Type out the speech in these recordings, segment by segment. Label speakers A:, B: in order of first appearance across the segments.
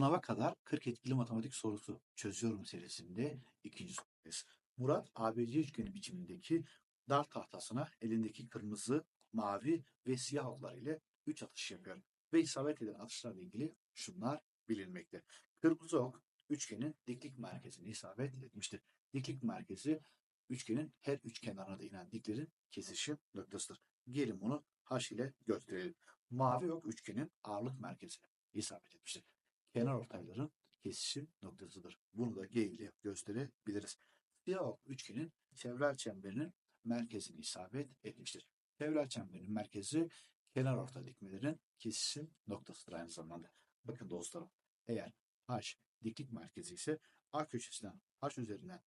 A: Sınava kadar 40 etkili matematik sorusu çözüyorum serisinde ikinci sorudayız. Murat ABC üçgeni biçimindeki dar tahtasına elindeki kırmızı, mavi ve siyah oklar ile 3 atış yapıyor. Ve isabet eden atışlarla ilgili şunlar bilinmekte. Kırmızı ok üçgenin diklik merkezine isabet etmiştir. Diklik merkezi üçgenin her üç kenarına da inen diklerin kesişim noktasıdır. Gelin bunu H ile gösterelim. Mavi ok üçgenin ağırlık merkezine isabet etmiştir kenar ortayların kesişim noktasıdır. Bunu da G ile gösterebiliriz. Siyah üçgenin çevrel çemberinin merkezini isabet etmiştir. Çevrel çemberin merkezi kenar orta dikmelerin kesişim noktasıdır aynı zamanda. Bakın dostlarım eğer H diklik merkezi ise A köşesinden H üzerinden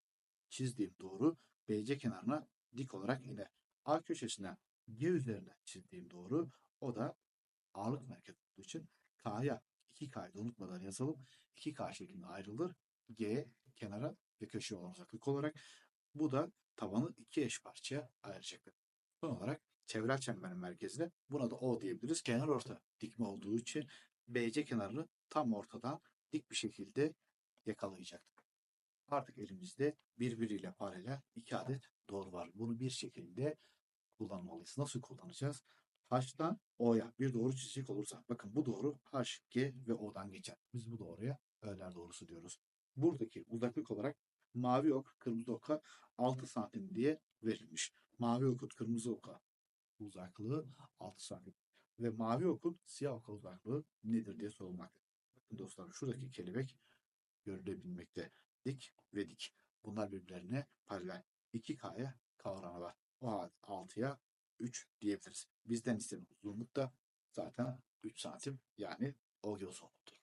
A: çizdiğim doğru BC kenarına dik olarak iner. A köşesinden G üzerinden çizdiğim doğru o da ağırlık merkezi olduğu için K'ya 2K'yı da unutmadan yazalım. 2K şeklinde ayrılır. G kenara ve köşeye olan uzaklık olarak. Bu da tabanı iki eş parçaya ayıracaktır. Son olarak çevrel çemberin merkezine buna da O diyebiliriz. Kenar orta dikme olduğu için BC kenarını tam ortadan dik bir şekilde yakalayacaktır. Artık elimizde birbiriyle paralel iki adet doğru var. Bunu bir şekilde kullanmalıyız. Nasıl kullanacağız? H'tan O'ya bir doğru çizecek olursak bakın bu doğru H, G ve O'dan geçer. Biz bu doğruya Ö'ler doğrusu diyoruz. Buradaki uzaklık olarak mavi ok kırmızı oka 6 santim diye verilmiş. Mavi okun kırmızı oka uzaklığı 6 santim. Ve mavi okun siyah oka uzaklığı nedir diye sorulmakta. Bakın dostlar şuradaki kelebek görülebilmekte. Dik ve dik. Bunlar birbirlerine paralel. 2K'ya kavramı var. O 6'ya 3 diyebiliriz. Bizden istenen uzunluk da zaten 3 santim yani o uzunluktur.